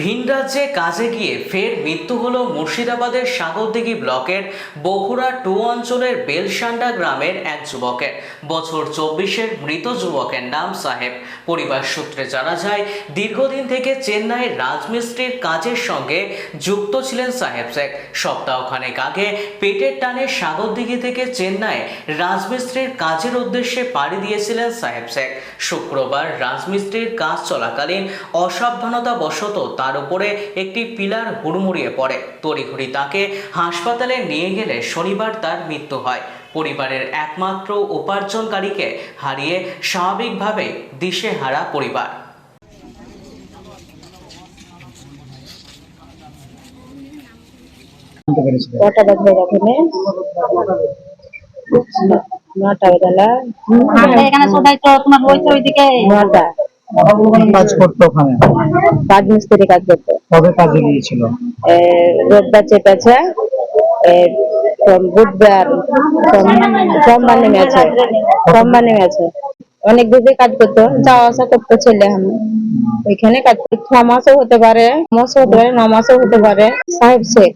ভিন রাজ্যে কাজে গিয়ে ফের মৃত্যু হল মুর্শিদাবাদের সাগরদিঘি ব্লকের বগুড়া টু অঞ্চলের বেলসান্ডা গ্রামের এক যুবকের। বছর চব্বিশের মৃত যুবকের নাম সাহেব। পরিবার সূত্রে জানা যায়, দীর্ঘদিন থেকে চেন্নাইয়ের রাজমিস্ত্রির কাজের সঙ্গে যুক্ত ছিলেন সাহেব শেখ। সপ্তাহখানেক আগে পেটের টানে সাগরদিঘি থেকে চেন্নাই রাজমিস্ত্রির কাজের উদ্দেশ্যে পাড়ি দিয়েছিলেন সাহেব শেখ। শুক্রবার রাজমিস্ত্রির কাজ চলাকালীন অসাবধানতা বশত তার উপরে একটি পিলার হুড়মুড়িয়ে পড়ে। তড়িঘড়ি তাকে হাসপাতালে নিয়ে গেলে শনিবার তার মৃত্যু হয়। পরিবারের একমাত্র উপার্জনকারীকে হারিয়ে স্বাভাবিকভাবে দিশেহারা পরিবার। কটা বাজবে ওখানে নটা বেলা। আমরা এখানে সবাই তো তোমার রয়েছে ওইদিকে। নটা। কাজ করতো ওখানে? রাজমিস্ত্রি কাজ করতো। কবে কাজে গিয়েছিল রোববার চেপেছে বুধবার সোম- সোমবার নেমেছে সোমবার নেমেছে অনেক দিকে কাজ করতো যাওয়া আসা করতো ছেলে আমি। ওইখানে কাজ করতো। ছ মাসও হতে পারে মাসও হতে পারে ন মাসও হতে পারে। সাহেব শেখ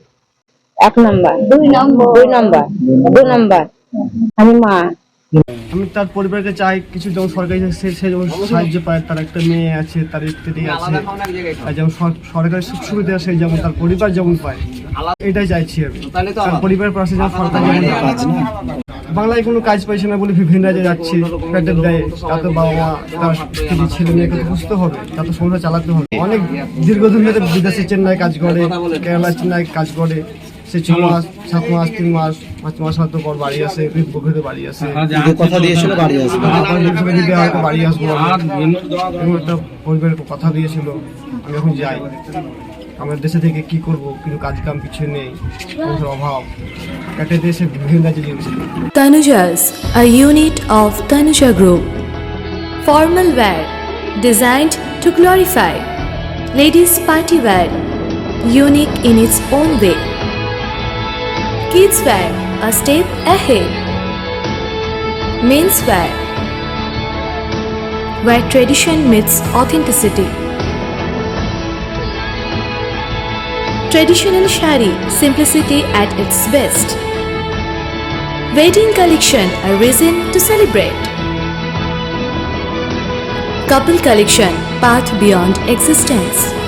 এক নম্বর দুই নম্বর দুই নম্বর দুই নম্বর। আমি মা আমি তার পরিবারকে চাই কিছু যেমন সরকারি সে যেমন সাহায্য পায় তার একটা মেয়ে আছে তার স্ত্রী আছে যেমন সর- সরকারি সুখ সুবিধা আছে যেমন তার পরিবার যেমন পায় এটাই চাইছি আমি। তার পরিবারের পাশে যেমন সরকার যেমন বাংলায় কোনো কাজ পাইছে না বলে বিভিন্ন রাজ্যে যাচ্ছে পেটের দেয় তাতে বাবা মা তার স্ত্রী ছেলে মেয়েকে বুঝতে হবে তাতে সংসার চালাতে হবে। অনেক দীর্ঘদিন ধরে বিদেশে চেন্নাই কাজ করে কেরালা চেন্নাই কাজ করে সে ছ মাস সাত মাস তিন মাস পাঁচ মাস হয়তো পর বাড়ি আসে বছরে বাড়ি আসে কথা দিয়েছিল বাড়ি আসবে হয়তো বাড়ি আসব। এরকম একটা পরিবারের কথা দিয়েছিল আমি এখন যাই আমার দেশে থেকে কি করব কিন্তু কাজ কাম কিছু নেই অভাব একটা দেশে বিভিন্ন গিয়েছিল Tanujas, a unit of Tanuja Group. Formal wear designed to glorify. Ladies party wear, unique in its own way. Kids wear, a step ahead. Men's wear, where tradition meets authenticity. Traditional shari, simplicity at its best. Wedding collection, a reason to celebrate. Couple collection, path beyond existence.